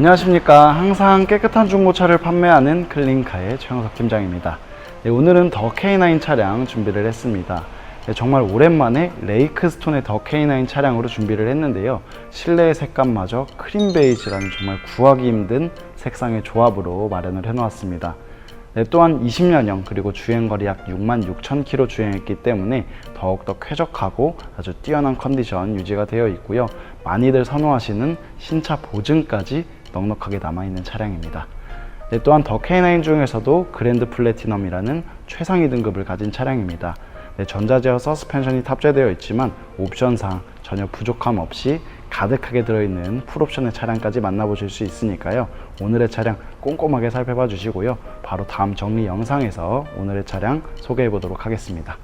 안녕하십니까. 항상 깨끗한 중고차를 판매하는 클린카의 최영석 팀장입니다. 네, 오늘은 더 K9 차량 준비를 했습니다. 네, 정말 오랜만에 레이크스톤의 더 K9 차량으로 준비를 했는데요. 실내의 색감마저 크림 베이지라는 정말 구하기 힘든 색상의 조합으로 마련을 해놓았습니다. 네, 또한 20년형 그리고 주행거리 약 6만 6천 킬로 주행했기 때문에 더욱더 쾌적하고 아주 뛰어난 컨디션 유지가 되어 있고요. 많이들 선호하시는 신차 보증까지 넉넉하게 남아있는 차량입니다. 네, 또한 더 K9 중에서도 그랜드 플래티넘이라는 최상위 등급을 가진 차량입니다. 네, 전자제어 서스펜션이 탑재되어 있지만 옵션상 전혀 부족함 없이 가득하게 들어있는 풀옵션의 차량까지 만나보실 수 있으니까요. 오늘의 차량 꼼꼼하게 살펴봐 주시고요. 바로 다음 정리 영상에서 오늘의 차량 소개해 보도록 하겠습니다.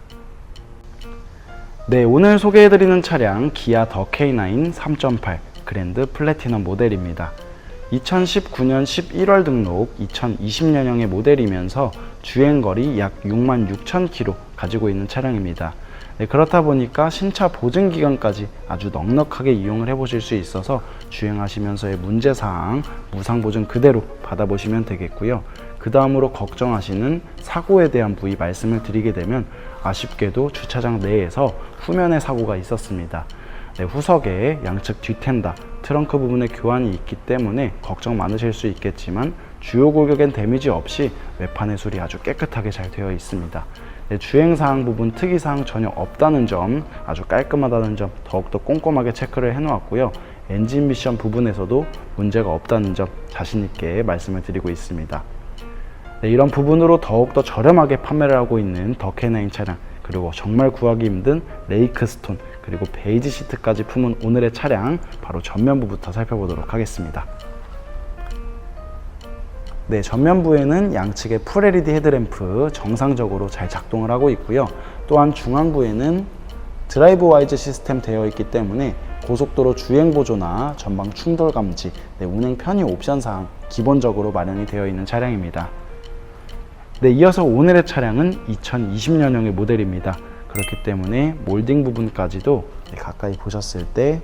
네, 오늘 소개해드리는 차량 기아 더 K9 3.8 그랜드 플래티넘 모델입니다. 2019년 11월 등록 2020년형의 모델이면서 주행거리 약 6만 6천 킬로 가지고 있는 차량입니다. 네, 그렇다 보니까 신차 보증 기간까지 아주 넉넉하게 이용을 해보실 수 있어서 주행하시면서의 문제사항, 무상 보증 그대로 받아보시면 되겠고요. 그 다음으로 걱정하시는 사고에 대한 부위 말씀을 드리게 되면 아쉽게도 주차장 내에서 후면에 사고가 있었습니다. 네, 후석에 양측 뒷텐다, 트렁크 부분에 교환이 있기 때문에 걱정 많으실 수 있겠지만 주요 골격엔 데미지 없이 외판의 술이 아주 깨끗하게 잘 되어 있습니다. 네, 주행사항 부분 특이사항 전혀 없다는 점, 아주 깔끔하다는 점 더욱더 꼼꼼하게 체크를 해 놓았고요. 엔진 미션 부분에서도 문제가 없다는 점 자신있게 말씀을 드리고 있습니다. 네, 이런 부분으로 더욱더 저렴하게 판매를 하고 있는 더케나인 차량 그리고 정말 구하기 힘든 레이크스톤 그리고 베이지 시트까지 품은 오늘의 차량 바로 전면부부터 살펴보도록 하겠습니다. 네, 전면부에는 양측의 풀 LED 헤드램프 정상적으로 잘 작동을 하고 있고요. 또한 중앙부에는 드라이브 와이즈 시스템 되어 있기 때문에 고속도로 주행 보조나 전방 충돌 감지, 네, 운행 편의 옵션 사항 기본적으로 마련이 되어 있는 차량입니다. 네, 이어서 오늘의 차량은 2020년형의 모델입니다. 그렇기 때문에 몰딩 부분까지도 네, 가까이 보셨을 때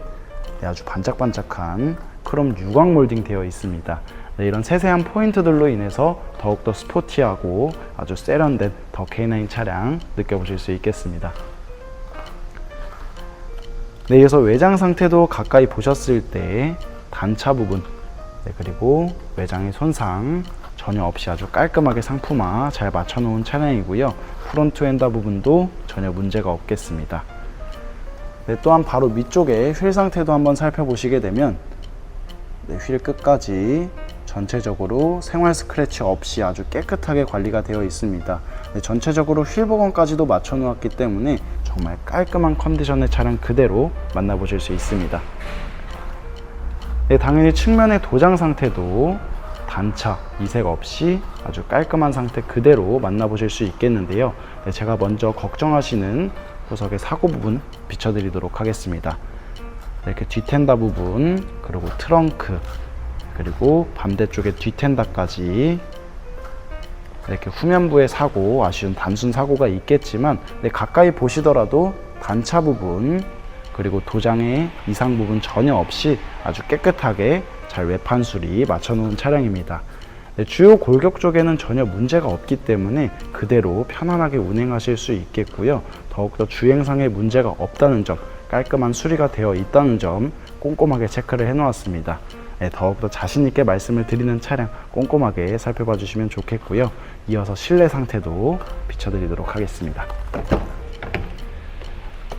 네, 아주 반짝반짝한 크롬 유광 몰딩 되어 있습니다. 네, 이런 세세한 포인트들로 인해서 더욱더 스포티하고 아주 세련된 더 K9 차량 느껴보실 수 있겠습니다. 네, 이어서 외장 상태도 가까이 보셨을 때 단차 부분, 네, 그리고 외장의 손상 전혀 없이 아주 깔끔하게 상품화 잘 맞춰놓은 차량이고요. 프론트 엔더 부분도 전혀 문제가 없겠습니다. 네, 또한 바로 위쪽에 휠 상태도 한번 살펴보시게 되면 네, 휠 끝까지 전체적으로 생활 스크래치 없이 아주 깨끗하게 관리가 되어 있습니다. 네, 전체적으로 휠 복원까지도 맞춰 놓았기 때문에 정말 깔끔한 컨디션의 차량 그대로 만나보실 수 있습니다. 네, 당연히 측면의 도장 상태도 단차, 이색 없이 아주 깔끔한 상태 그대로 만나보실 수 있겠는데요. 네, 제가 먼저 걱정하시는 후석의 사고 부분 비춰드리도록 하겠습니다. 네, 이렇게 뒷텐다 부분, 그리고 트렁크, 그리고 반대쪽에 뒷텐다까지 이렇게 후면부의 사고, 아쉬운 단순 사고가 있겠지만 네, 가까이 보시더라도 단차 부분, 그리고 도장의 이상 부분 전혀 없이 아주 깨끗하게 잘 외판 수리 맞춰 놓은 차량입니다. 네, 주요 골격 쪽에는 전혀 문제가 없기 때문에 그대로 편안하게 운행하실 수 있겠고요. 더욱더 주행상의 문제가 없다는 점, 깔끔한 수리가 되어 있다는 점 꼼꼼하게 체크를 해 놓았습니다. 네, 더욱더 자신있게 말씀을 드리는 차량 꼼꼼하게 살펴봐 주시면 좋겠고요. 이어서 실내 상태도 비춰드리도록 하겠습니다.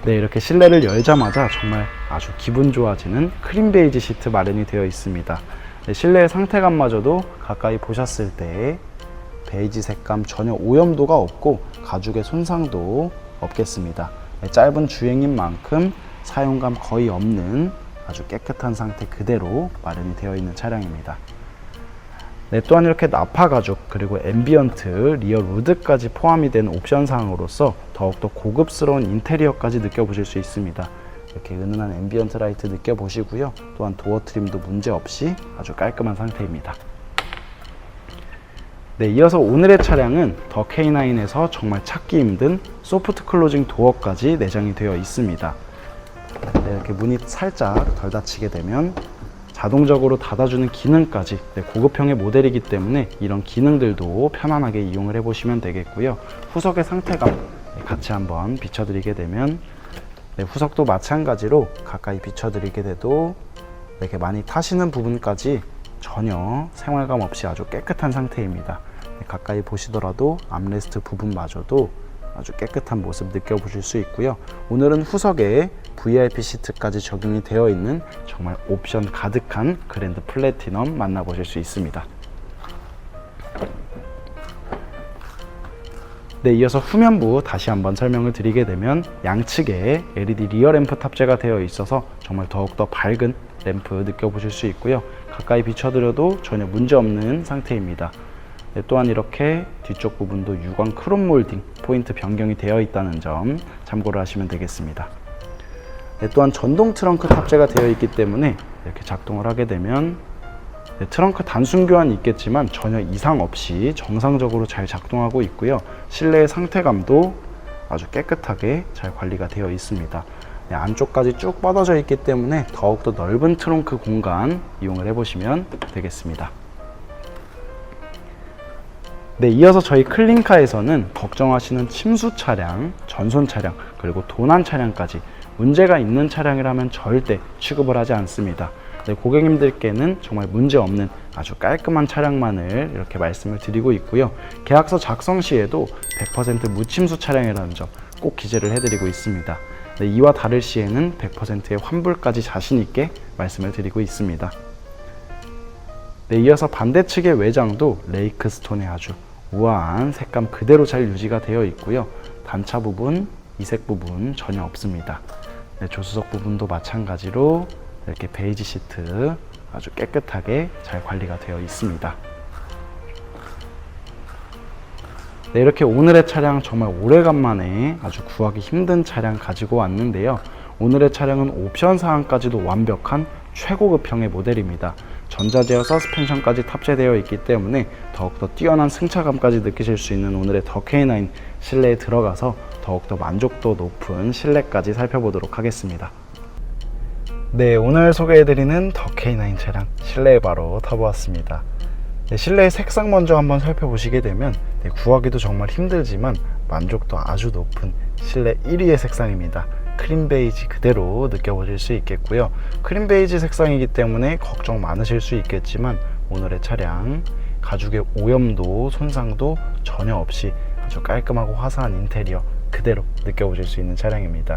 네, 이렇게 실내를 열자마자 정말 아주 기분 좋아지는 크림 베이지 시트 마련이 되어 있습니다. 네, 실내의 상태감마저도 가까이 보셨을 때 베이지 색감 전혀 오염도가 없고 가죽의 손상도 없겠습니다. 네, 짧은 주행인 만큼 사용감 거의 없는 아주 깨끗한 상태 그대로 마련이 되어 있는 차량입니다. 네, 또한 이렇게 나파 가죽 그리고 앰비언트, 리어 루드까지 포함이 된 옵션 사항으로서 더욱더 고급스러운 인테리어까지 느껴보실 수 있습니다. 이렇게 은은한 앰비언트 라이트 느껴보시고요. 또한 도어 트림도 문제없이 아주 깔끔한 상태입니다. 네, 이어서 오늘의 차량은 더 K9에서 정말 찾기 힘든 소프트 클로징 도어까지 내장이 되어 있습니다. 네, 이렇게 문이 살짝 덜 닫히게 되면 자동적으로 닫아주는 기능까지 네, 고급형의 모델이기 때문에 이런 기능들도 편안하게 이용을 해보시면 되겠고요. 후석의 상태감 네, 같이 한번 비춰드리게 되면 네, 후석도 마찬가지로 가까이 비춰드리게 돼도 이렇게 많이 타시는 부분까지 전혀 생활감 없이 아주 깨끗한 상태입니다. 네, 가까이 보시더라도 암레스트 부분마저도 아주 깨끗한 모습 느껴보실 수 있고요. 오늘은 후석에 VIP 시트까지 적용이 되어 있는 정말 옵션 가득한 그랜드 플래티넘 만나보실 수 있습니다. 네, 이어서 후면부 다시 한번 설명을 드리게 되면 양측에 LED 리어 램프 탑재가 되어 있어서 정말 더욱더 밝은 램프 느껴보실 수 있고요. 가까이 비춰드려도 전혀 문제 없는 상태입니다. 네, 또한 이렇게 뒤쪽 부분도 유광 크롬 몰딩 포인트 변경이 되어 있다는 점 참고를 하시면 되겠습니다. 네, 또한 전동 트렁크 탑재가 되어 있기 때문에 이렇게 작동을 하게 되면 네, 트렁크 단순 교환이 있겠지만 전혀 이상 없이 정상적으로 잘 작동하고 있고요. 실내의 상태감도 아주 깨끗하게 잘 관리가 되어 있습니다. 네, 안쪽까지 쭉 뻗어져 있기 때문에 더욱더 넓은 트렁크 공간 이용을 해보시면 되겠습니다. 네, 이어서 저희 클린카에서는 걱정하시는 침수 차량, 전손 차량, 그리고 도난 차량까지 문제가 있는 차량이라면 절대 취급을 하지 않습니다. 네, 고객님들께는 정말 문제 없는 아주 깔끔한 차량만을 이렇게 말씀을 드리고 있고요. 계약서 작성 시에도 100% 무침수 차량이라는 점 꼭 기재를 해드리고 있습니다. 네, 이와 다를 시에는 100%의 환불까지 자신 있게 말씀을 드리고 있습니다. 네, 이어서 반대측의 외장도 레이크 스톤의 아주 우아한 색감 그대로 잘 유지가 되어 있고요. 단차 부분, 이색 부분 전혀 없습니다. 네, 조수석 부분도 마찬가지로 이렇게 베이지 시트 아주 깨끗하게 잘 관리가 되어 있습니다. 네, 이렇게 오늘의 차량 정말 오래간만에 아주 구하기 힘든 차량 가지고 왔는데요. 오늘의 차량은 옵션 사항까지도 완벽한 최고급 형의 모델입니다. 전자제어 서스펜션까지 탑재되어 있기 때문에 더욱더 뛰어난 승차감까지 느끼실 수 있는 오늘의 더 K9 실내에 들어가서 더욱더 만족도 높은 실내까지 살펴보도록 하겠습니다. 네, 오늘 소개해드리는 더 K9 차량 실내에 바로 타보았습니다. 네, 실내 색상 먼저 한번 살펴보시게 되면 네, 구하기도 정말 힘들지만 만족도 아주 높은 실내 1위의 색상입니다. 크림 베이지 그대로 느껴보실 수 있겠고요. 크림 베이지 색상이기 때문에 걱정 많으실 수 있겠지만 오늘의 차량 가죽의 오염도 손상도 전혀 없이 아주 깔끔하고 화사한 인테리어 그대로 느껴보실 수 있는 차량입니다.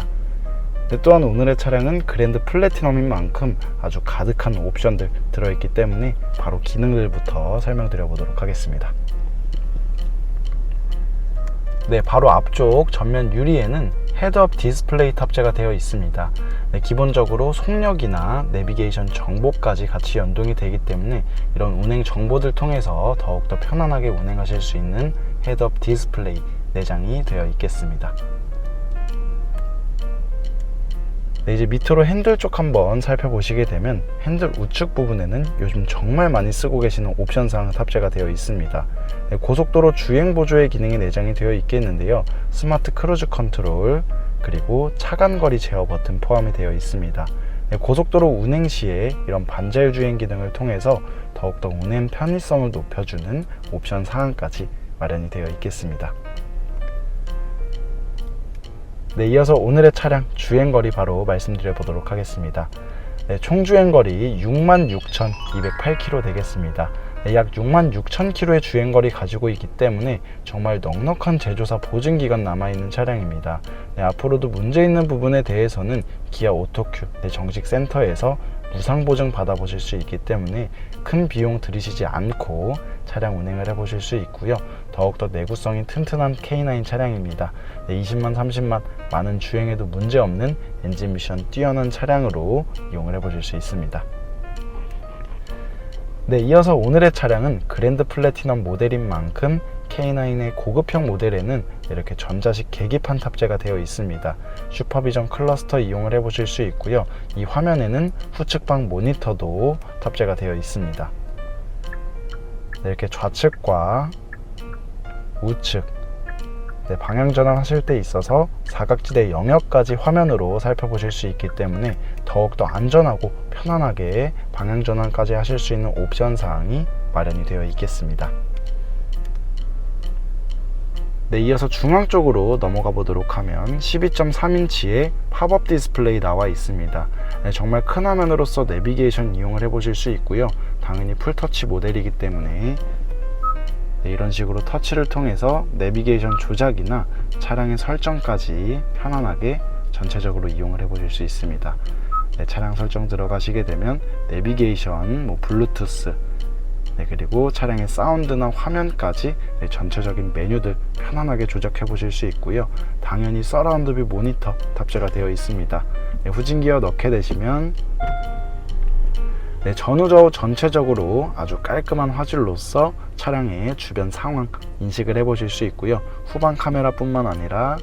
네, 또한 오늘의 차량은 그랜드 플래티넘인 만큼 아주 가득한 옵션들 들어있기 때문에 바로 기능들부터 설명드려 보도록 하겠습니다. 네, 바로 앞쪽 전면 유리에는 헤드업 디스플레이 탑재가 되어 있습니다. 네, 기본적으로 속력이나 내비게이션 정보까지 같이 연동이 되기 때문에 이런 운행 정보들 통해서 더욱더 편안하게 운행하실 수 있는 헤드업 디스플레이 내장이 되어 있겠습니다. 네, 이제 밑으로 핸들 쪽 한번 살펴보시게 되면 핸들 우측 부분에는 요즘 정말 많이 쓰고 계시는 옵션 사항 탑재가 되어 있습니다. 네, 고속도로 주행 보조의 기능이 내장이 되어 있겠는데요. 스마트 크루즈 컨트롤 그리고 차간거리 제어 버튼 포함이 되어 있습니다. 네, 고속도로 운행 시에 이런 반자율 주행 기능을 통해서 더욱더 운행 편의성을 높여주는 옵션 사항까지 마련이 되어 있겠습니다. 네, 이어서 오늘의 차량 주행거리 바로 말씀드려 보도록 하겠습니다. 네, 총 주행거리 66,208km 되겠습니다. 네, 약 66,000km의 주행거리 가지고 있기 때문에 정말 넉넉한 제조사 보증기간 남아있는 차량입니다. 네, 앞으로도 문제 있는 부분에 대해서는 기아 오토큐 네, 정식 센터에서 무상 보증 받아보실 수 있기 때문에 큰 비용 들이시지 않고 차량 운행을 해보실 수 있고요. 더욱더 내구성이 튼튼한 K9 차량입니다. 네, 20만, 30만 많은 주행에도 문제없는 엔진 미션 뛰어난 차량으로 이용을 해보실 수 있습니다. 네, 이어서 오늘의 차량은 그랜드 플래티넘 모델인 만큼 K9의 고급형 모델에는 이렇게 전자식 계기판 탑재가 되어 있습니다. 슈퍼비전 클러스터 이용을 해보실 수 있고요. 이 화면에는 후측방 모니터도 탑재가 되어 있습니다. 네, 이렇게 좌측과 우측 네, 방향 전환하실 때 있어서 사각지대 영역까지 화면으로 살펴보실 수 있기 때문에 더욱더 안전하고 편안하게 방향 전환까지 하실 수 있는 옵션 사항이 마련이 되어 있겠습니다. 네, 이어서 중앙 쪽으로 넘어가 보도록 하면 12.3인치의 팝업 디스플레이 나와 있습니다. 네, 정말 큰 화면으로서 내비게이션 이용을 해보실 수 있고요. 당연히 풀터치 모델이기 때문에 네, 이런 식으로 터치를 통해서 내비게이션 조작이나 차량의 설정까지 편안하게 전체적으로 이용을 해보실 수 있습니다. 네, 차량 설정 들어가시게 되면 내비게이션, 뭐 블루투스, 네, 그리고 차량의 사운드나 화면까지 네, 전체적인 메뉴들 편안하게 조작해 보실 수 있고요. 당연히 서라운드 뷰 모니터 탑재가 되어 있습니다. 네, 후진 기어 넣게 되시면 네, 전후좌우 전체적으로 아주 깔끔한 화질로서 차량의 주변 상황 인식을 해보실 수 있고요. 후방 카메라뿐만 아니라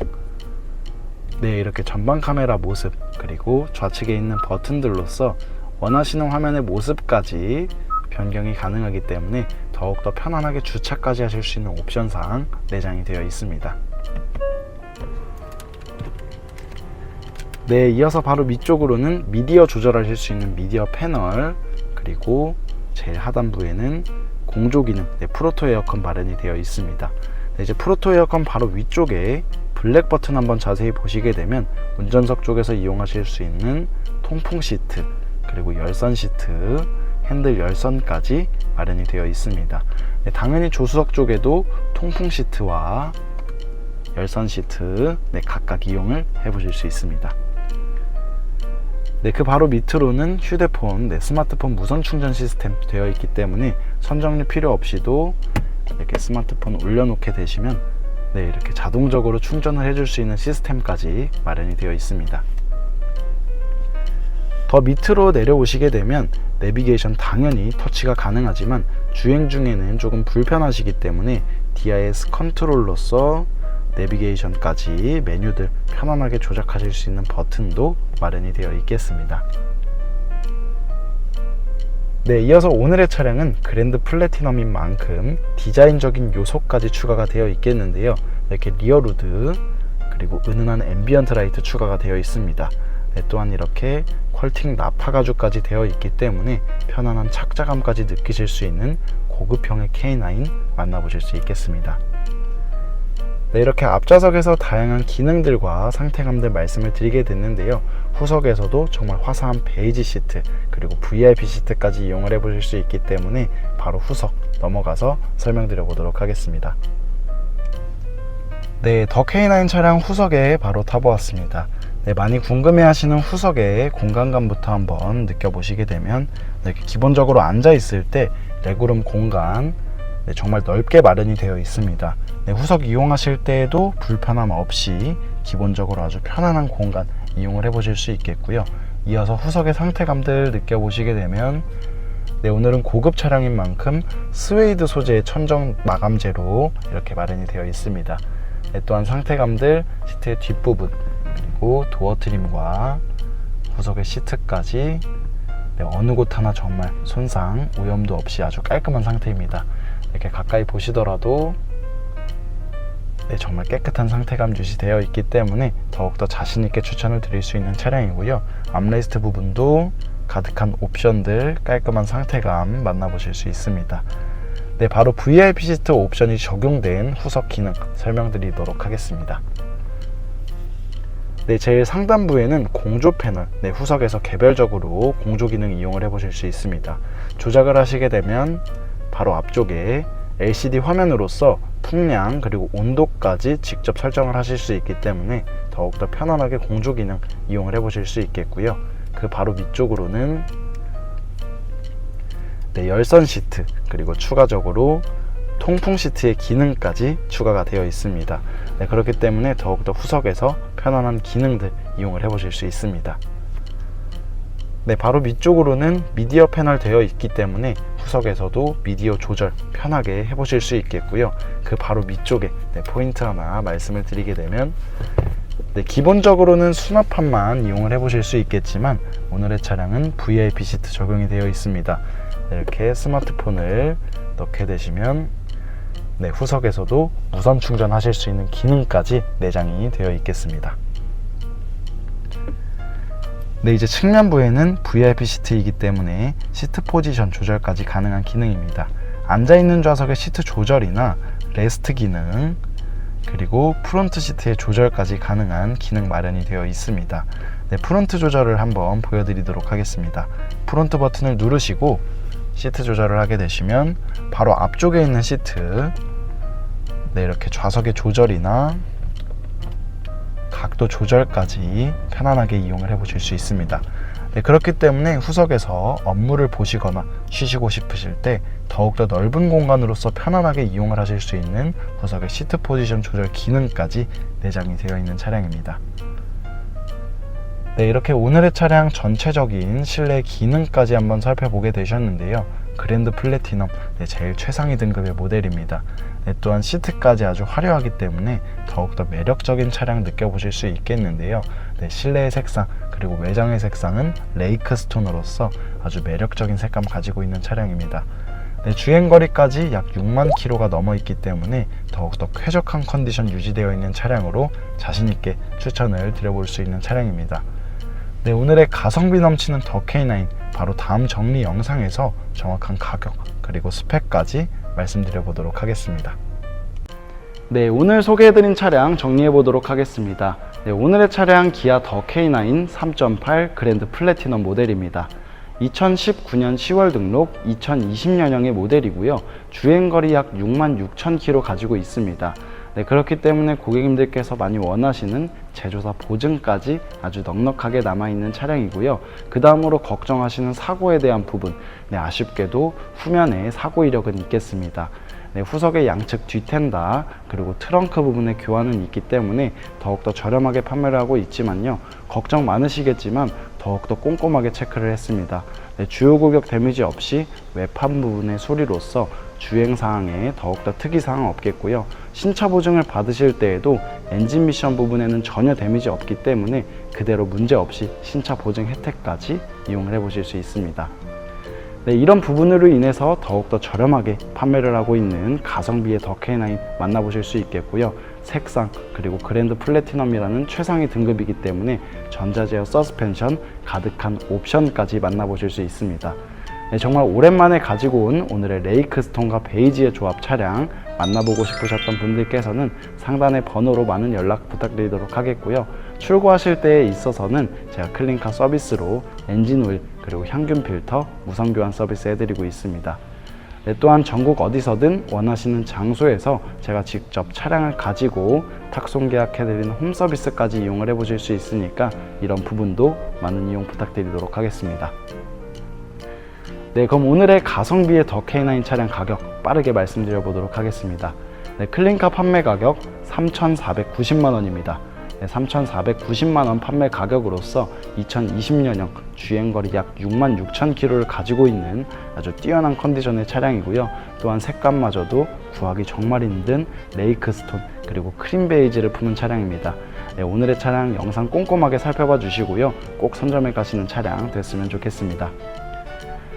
네, 이렇게 전방 카메라 모습 그리고 좌측에 있는 버튼들로서 원하시는 화면의 모습까지 변경이 가능하기 때문에 더욱더 편안하게 주차까지 하실 수 있는 옵션 사항 내장이 되어 있습니다. 네, 이어서 바로 위쪽으로는 미디어 조절하실 수 있는 미디어 패널 그리고 제일 하단부에는 공조 기능 네, 프로토 에어컨 마련이 되어 있습니다. 네, 이제 프로토 에어컨 바로 위쪽에 블랙 버튼 한번 자세히 보시게 되면 운전석 쪽에서 이용하실 수 있는 통풍 시트 그리고 열선 시트 핸들 열선까지 마련이 되어 있습니다. 네, 당연히 조수석 쪽에도 통풍 시트와 열선 시트 네, 각각 이용을 해보실 수 있습니다. 네, 그 바로 밑으로는 휴대폰, 네, 스마트폰 무선 충전 시스템 되어 있기 때문에 선정리 필요 없이도 이렇게 스마트폰 올려놓게 되시면 네, 이렇게 자동적으로 충전을 해줄 수 있는 시스템까지 마련이 되어 있습니다. 더 밑으로 내려오시게 되면 내비게이션 당연히 터치가 가능하지만 주행 중에는 조금 불편하시기 때문에 DIS 컨트롤로서 내비게이션까지 메뉴들 편안하게 조작하실 수 있는 버튼도 마련이 되어 있겠습니다. 네, 이어서 오늘의 차량은 그랜드 플래티넘인 만큼 디자인적인 요소까지 추가가 되어 있겠는데요. 이렇게 리어루드 그리고 은은한 앰비언트 라이트 추가가 되어 있습니다. 네, 또한 이렇게 퀄팅 나파 가죽까지 되어 있기 때문에 편안한 착자감까지 느끼실 수 있는 고급형의 K9 만나보실 수 있겠습니다. 네, 이렇게 앞좌석에서 다양한 기능들과 상태감들 말씀을 드리게 됐는데요. 후석에서도 정말 화사한 베이지 시트 그리고 VIP 시트까지 이용을 해보실 수 있기 때문에 바로 후석 넘어가서 설명드려 보도록 하겠습니다. 네, 더 K9 차량 후석에 바로 타보았습니다. 네, 많이 궁금해하시는 후석의 공간감부터 한번 느껴보시게 되면 네, 이렇게 기본적으로 앉아 있을 때 레그룸 공간 네, 정말 넓게 마련이 되어 있습니다. 네, 후석 이용하실 때에도 불편함 없이 기본적으로 아주 편안한 공간 이용을 해보실 수 있겠고요. 이어서 후석의 상태감들 느껴보시게 되면 네, 오늘은 고급 차량인 만큼 스웨이드 소재의 천정 마감재로 이렇게 마련이 되어 있습니다. 네, 또한 상태감들 시트의 뒷부분 그리고 도어 트림과 후석의 시트까지 네, 어느 곳 하나 정말 손상, 오염도 없이 아주 깔끔한 상태입니다. 이렇게 가까이 보시더라도 네, 정말 깨끗한 상태감 유지되어 있기 때문에 더욱더 자신있게 추천을 드릴 수 있는 차량이고요. 암레스트 부분도 가득한 옵션들, 깔끔한 상태감 만나보실 수 있습니다. 네, 바로 VIP 시트 옵션이 적용된 후석 기능 설명드리도록 하겠습니다. 네, 제일 상단부에는 공조 패널, 네, 후석에서 개별적으로 공조 기능 이용을 해보실 수 있습니다. 조작을 하시게 되면 바로 앞쪽에 LCD 화면으로서 풍량 그리고 온도까지 직접 설정을 하실 수 있기 때문에 더욱더 편안하게 공조 기능 이용을 해보실 수 있겠고요. 그 바로 위쪽으로는 네, 열선 시트 그리고 추가적으로 통풍 시트의 기능까지 추가가 되어 있습니다. 네, 그렇기 때문에 더욱더 후석에서 편안한 기능들 이용을 해보실 수 있습니다. 네, 바로 위쪽으로는 미디어 패널 되어 있기 때문에 후석에서도 미디어 조절 편하게 해보실 수 있겠고요. 그 바로 위쪽에 네, 포인트 하나 말씀을 드리게 되면 네, 기본적으로는 수납판만 이용을 해보실 수 있겠지만 오늘의 차량은 VIP 시트 적용이 되어 있습니다. 네, 이렇게 스마트폰을 넣게 되시면 네, 후석에서도 무선 충전하실 수 있는 기능까지 내장이 되어 있겠습니다. 네, 이제 측면부에는 VIP 시트이기 때문에 시트 포지션 조절까지 가능한 기능입니다. 앉아있는 좌석의 시트 조절이나 레스트 기능, 그리고 프론트 시트의 조절까지 가능한 기능 마련이 되어 있습니다. 네, 프론트 조절을 한번 보여드리도록 하겠습니다. 프론트 버튼을 누르시고 시트 조절을 하게 되시면 바로 앞쪽에 있는 시트 네, 이렇게 좌석의 조절이나 각도 조절까지 편안하게 이용을 해 보실 수 있습니다. 네, 그렇기 때문에 후석에서 업무를 보시거나 쉬시고 싶으실 때 더욱더 넓은 공간으로서 편안하게 이용을 하실 수 있는 후석의 시트 포지션 조절 기능까지 내장이 되어 있는 차량입니다. 네, 이렇게 오늘의 차량 전체적인 실내 기능까지 한번 살펴보게 되셨는데요. 그랜드 플래티넘, 네, 제일 최상위 등급의 모델입니다. 네, 또한 시트까지 아주 화려하기 때문에 더욱더 매력적인 차량 느껴보실 수 있겠는데요. 네, 실내의 색상 그리고 외장의 색상은 레이크 스톤으로서 아주 매력적인 색감 가지고 있는 차량입니다. 네, 주행 거리까지 약 6만 킬로가 넘어 있기 때문에 더욱더 쾌적한 컨디션 유지되어 있는 차량으로 자신 있게 추천을 드려볼 수 있는 차량입니다. 네, 오늘의 가성비 넘치는 더 K9 바로 다음 정리 영상에서 정확한 가격 그리고 스펙까지 말씀드려 보도록 하겠습니다. 네, 오늘 소개해드린 차량 정리해 보도록 하겠습니다. 네, 오늘의 차량 기아 더 K9 3.8 그랜드 플래티넘 모델입니다. 2019년 10월 등록 2020년형의 모델이고요. 주행거리 약 6만 6천 킬로 가지고 있습니다. 네, 그렇기 때문에 고객님들께서 많이 원하시는 제조사 보증까지 아주 넉넉하게 남아있는 차량이고요. 그 다음으로 걱정하시는 사고에 대한 부분, 네, 아쉽게도 후면에 사고 이력은 있겠습니다. 네, 후석의 양측 뒤텐다 그리고 트렁크 부분에 교환은 있기 때문에 더욱더 저렴하게 판매를 하고 있지만요 걱정 많으시겠지만 더욱더 꼼꼼하게 체크를 했습니다 네, 주요 구격 데미지 없이 외판 부분의 소리로서 주행 사항에 더욱더 특이 사항 없겠고요 신차 보증을 받으실 때에도 엔진 미션 부분에는 전혀 데미지 없기 때문에 그대로 문제 없이 신차 보증 혜택까지 이용을 해 보실 수 있습니다 네, 이런 부분으로 인해서 더욱더 저렴하게 판매를 하고 있는 가성비의 더 K9 만나보실 수 있겠고요. 색상 그리고 그랜드 플래티넘이라는 최상위 등급이기 때문에 전자제어 서스펜션 가득한 옵션까지 만나보실 수 있습니다. 네, 정말 오랜만에 가지고 온 오늘의 레이크 스톤과 베이지의 조합 차량 만나보고 싶으셨던 분들께서는 상단의 번호로 많은 연락 부탁드리도록 하겠고요. 출고하실 때에 있어서는 제가 클린카 서비스로 엔진 오일 그리고 향균 필터 무선 교환 서비스 해드리고 있습니다. 네, 또한 전국 어디서든 원하시는 장소에서 제가 직접 차량을 가지고 탁송 계약해드리는 홈 서비스까지 이용을 해보실 수 있으니까 이런 부분도 많은 이용 부탁드리도록 하겠습니다. 네, 그럼 오늘의 가성비의 더 K9 차량 가격 빠르게 말씀드려 보도록 하겠습니다. 네, 클린카 판매 가격 3,490만 원입니다. 네, 3,490만 원 판매 가격으로서 2020년형 주행거리 약 6만 6천 킬로를 가지고 있는 아주 뛰어난 컨디션의 차량이고요. 또한 색감마저도 구하기 정말 힘든 레이크 스톤 그리고 크림 베이지를 품은 차량입니다. 네, 오늘의 차량 영상 꼼꼼하게 살펴봐 주시고요. 꼭 선점해 가시는 차량 됐으면 좋겠습니다.